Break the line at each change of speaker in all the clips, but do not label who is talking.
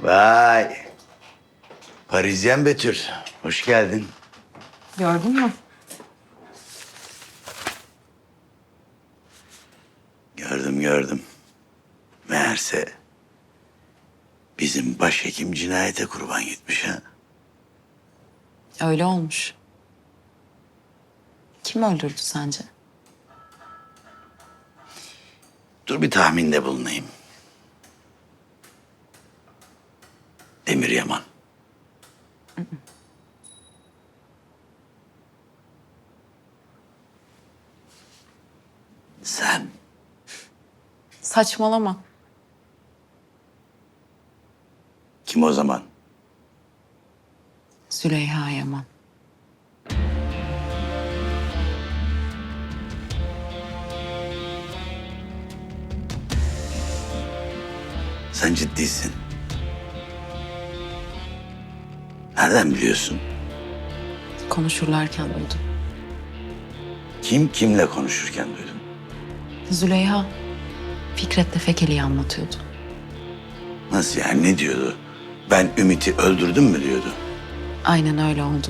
Vay. Parisyen Betül. Hoş geldin.
Gördün mü?
Gördüm gördüm. Meğerse bizim başhekim cinayete kurban gitmiş ha.
Öyle olmuş. Kim öldürdü sence?
Dur bir tahminde bulunayım. Demir Yaman. Sen
Saçmalama.
kim o zaman?
Züleyha Yaman.
Sen ciddisin. Nereden biliyorsun?
Konuşurlarken duydum.
Kim kimle konuşurken duydun?
Züleyha Fikret'le Fekeli'yi anlatıyordu.
Nasıl yani ne diyordu? Ben Ümit'i öldürdüm mü diyordu.
Aynen öyle oldu.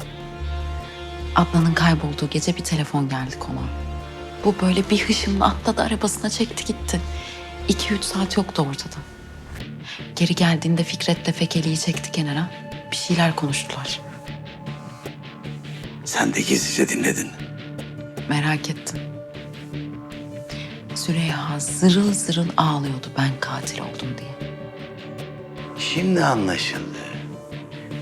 Adnan'ın kaybolduğu gece bir telefon geldi konağa. Bu böyle bir hışımla atladı arabasına çekti gitti. İki üç saat yoktu ortada. Geri geldiğinde Fikret'le Fekeli'yi çekti kenara. Bir şeyler konuştular.
Sen de gizlice dinledin.
Merak ettim. Züleyha zırıl zırıl ağlıyordu ben katil oldum diye.
Şimdi anlaşıldı.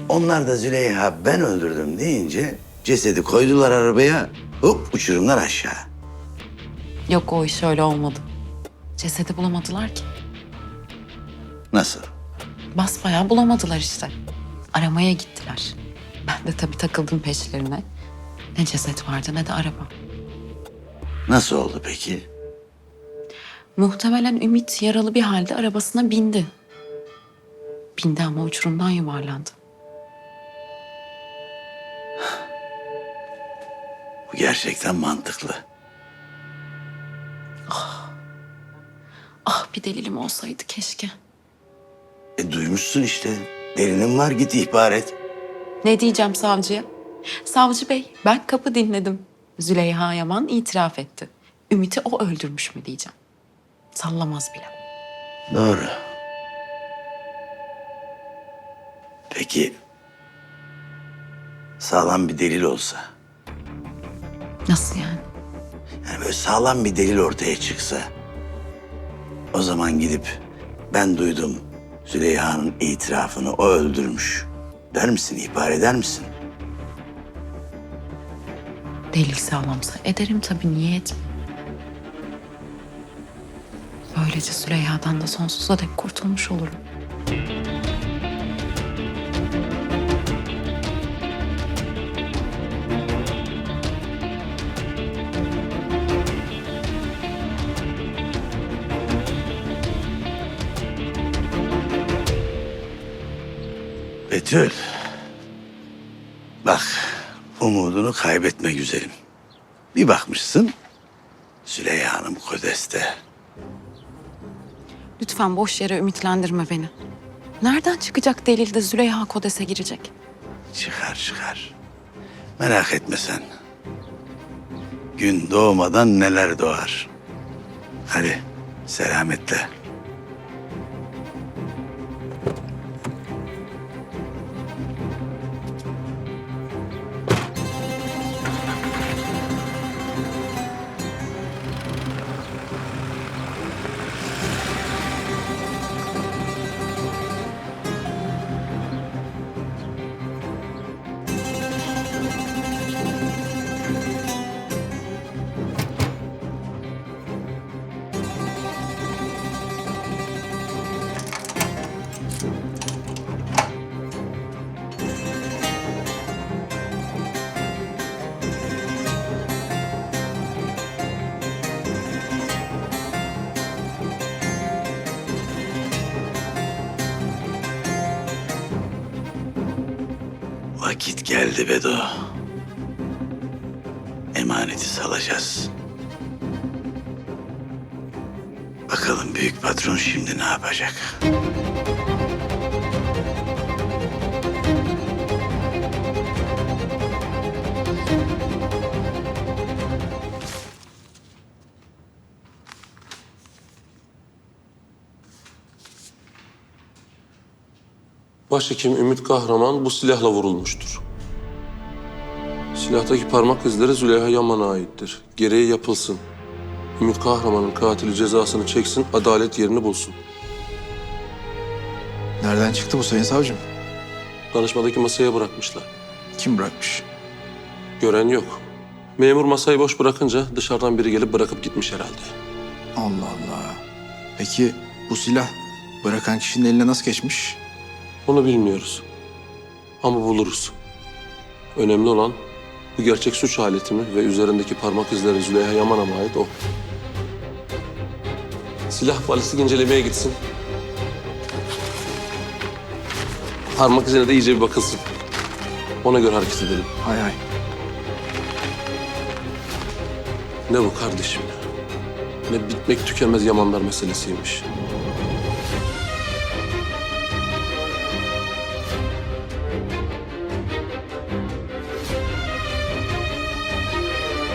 Onlar da Züleyha ben öldürdüm deyince cesedi koydular arabaya hop uçurumlar aşağı.
Yok o iş öyle olmadı. Cesedi bulamadılar ki.
Nasıl?
Basbayağı bulamadılar işte. Aramaya gittiler. Ben de tabii takıldım peşlerine. Ne ceset vardı ne de araba.
Nasıl oldu peki?
Muhtemelen Ümit yaralı bir halde arabasına bindi. Bindi ama uçurumdan yuvarlandı.
Bu gerçekten mantıklı.
Ah bir delilim olsaydı keşke.
E duymuşsun işte. Delinin var git ihbar et.
Ne diyeceğim savcıya? Savcı bey ben kapı dinledim. Züleyha Yaman itiraf etti. Ümit'i o öldürmüş mü diyeceğim. Sallamaz bile.
Doğru. Peki sağlam bir delil olsa,
Nasıl yani?
yani böyle sağlam bir delil ortaya çıksa, o zaman gidip ben duydum Züleyha'nın itirafını o öldürmüş der misin, ihbar eder misin?
Delil sağlamsa ederim tabii niye etmeyeyim? Böylece Züleyha'dan da sonsuza dek kurtulmuş olurum.
Betül. Bak, umudunu kaybetme güzelim. Bir bakmışsın, Züleyha Hanım Kodes'te.
Lütfen boş yere ümitlendirme beni. Nereden çıkacak delil de Züleyha Kodes'e girecek?
Çıkar çıkar. Merak etme sen. Gün doğmadan neler doğar. Hadi selametle. Vakit geldi Bedo. Emaneti salacağız. Bakalım büyük patron şimdi ne yapacak?
Başhekim Ümit Kahraman bu silahla vurulmuştur. Silahtaki parmak izleri Züleyha Yaman'a aittir. Gereği yapılsın. Ümit Kahraman'ın katili cezasını çeksin, adalet yerini bulsun.
Nereden çıktı bu sayın savcım?
Danışmadaki masaya bırakmışlar.
Kim bırakmış?
Gören yok. Memur masayı boş bırakınca dışarıdan biri gelip bırakıp gitmiş herhalde.
Allah Allah. Peki bu silah bırakan kişinin eline nasıl geçmiş?
Onu bilmiyoruz. Ama buluruz. Önemli olan bu gerçek suç aleti mi ve üzerindeki parmak izleri Züleyha Yaman'a mı ait o? Silah balistik incelemeye gitsin. Parmak izine de iyice bir bakılsın. Ona göre hareket edelim.
Hay hay.
Ne bu kardeşim? Ne bitmek tükenmez Yamanlar meselesiymiş.